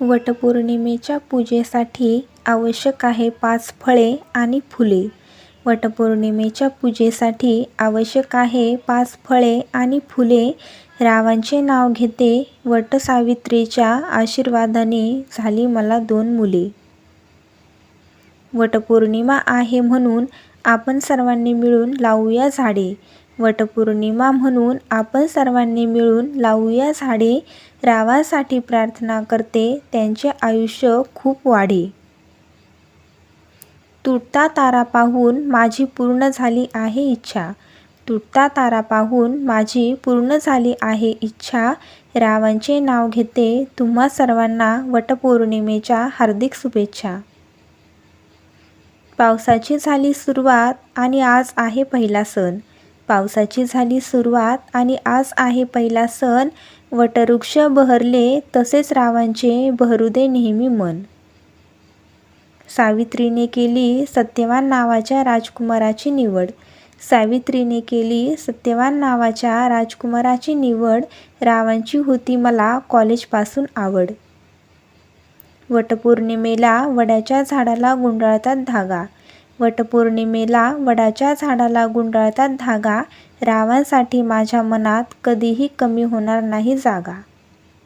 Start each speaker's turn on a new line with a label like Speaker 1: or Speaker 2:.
Speaker 1: वटपौर्णिमेच्या पूजेसाठी आवश्यक आहे पाच फळे आणि फुले. वटपौर्णिमेच्या पूजेसाठी आवश्यक आहे पाच फळे आणि फुले. रावांचे नाव घेते वटसावित्रीच्या आशीर्वादाने झाली मला दोन मुले. वटपौर्णिमा आहे म्हणून आपण सर्वांनी मिळून लावूया झाडे. वटपौर्णिमा म्हणून आपण सर्वांनी मिळून लावूया झाडे. रावासाठी प्रार्थना करते. त्यांचे आयुष्य खूप वाढे. तुटता तारा पाहून माझी पूर्ण झाली आहे इच्छा. तुटता तारा पाहून माझी पूर्ण झाली आहे इच्छा. रावांचे नाव घेते. तुम्हा सर्वांना वटपौर्णिमेच्या हार्दिक शुभेच्छा. पावसाची झाली सुरुवात आणि आज आहे पहिला सण. पावसाची झाली सुरुवात आणि आज आहे पहिला सण. वटवृक्ष बहरले तसेच रावांचे बहरू दे नेहमी मन. सावित्रीने केली सत्यवान नावाच्या राजकुमाराची निवड. सावित्रीने केली सत्यवान नावाच्या राजकुमाराची निवड. रावांची होती मला कॉलेजपासून आवड. वटपौर्णिमेला वडाच्या झाडाला गुंडाळतात धागा. वटपौर्णिमेला वडाच्या झाडाला गुंडाळतात धागा. रावांसाठी माझ्या मनात कधीही कमी होणार नाही जागा.